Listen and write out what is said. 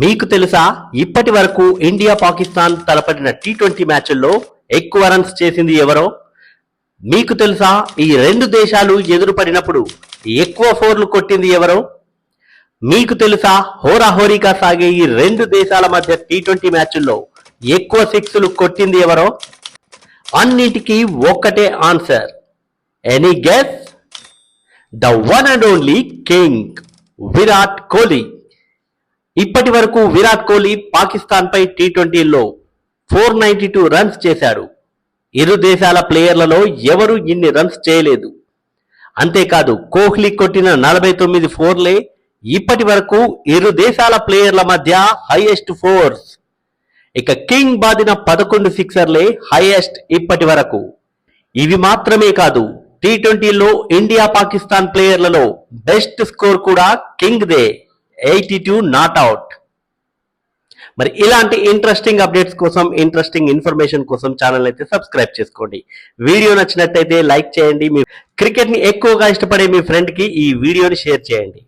మీకు తెలుసా? ఇప్పటి వరకు ఇండియా పాకిస్తాన్ తలపడిన టీ ట్వంటీ మ్యాచ్ల్లో ఎక్కువ రన్స్ చేసింది ఎవరో? మీకు తెలుసా? ఈ రెండు దేశాలు ఎదురుపడినప్పుడు ఎక్కువ ఫోర్లు కొట్టింది ఎవరో? మీకు తెలుసా? హోరాహోరీగా సాగే ఈ రెండు దేశాల మధ్య టీ ట్వంటీ మ్యాచ్ల్లో ఎక్కువ సిక్స్లు కొట్టింది ఎవరో? అన్నిటికీ ఒక్కటే answer. Any guess? The one and only king Virat Kohli. ఇప్పటి వరకు విరాట్ కోహ్లీ పాకిస్తాన్ పై టీ ట్వంటీలో ఫోర్ నైన్టీ టూ రన్స్ చేశాడు. ఇరు దేశాల ప్లేయర్లలో ఎవరు ఇన్ని రన్స్ చేయలేదు. అంతేకాదు కోహ్లీ కొట్టిన నలభై తొమ్మిది ఫోర్లే ఇప్పటి వరకు ఇరు దేశాల ప్లేయర్ల మధ్య హైయెస్ట్ ఫోర్స్. ఇక కింగ్ బాదిన పదకొండు సిక్సర్లే హైయెస్ట్ ఇప్పటి వరకు. ఇవి మాత్రమే కాదు టీ ట్వంటీలో ఇండియా పాకిస్తాన్ ప్లేయర్లలో బెస్ట్ స్కోర్ కూడా king the eighty two not out మరి ఇలాంటి ఇంట్రెస్టింగ్ అప్డేట్స్ కోసం ఇంట్రెస్టింగ్ ఇన్ఫర్మేషన్ కోసం ఛానల్ అయితే సబ్స్క్రైబ్ చేసుకోండి. వీడియో నచ్చినట్టయితే లైక్ చేయండి. మీ క్రికెట్ని ఎక్కువగా ఇష్టపడే మీ ఫ్రెండ్కి ఈ వీడియోని షేర్ చేయండి.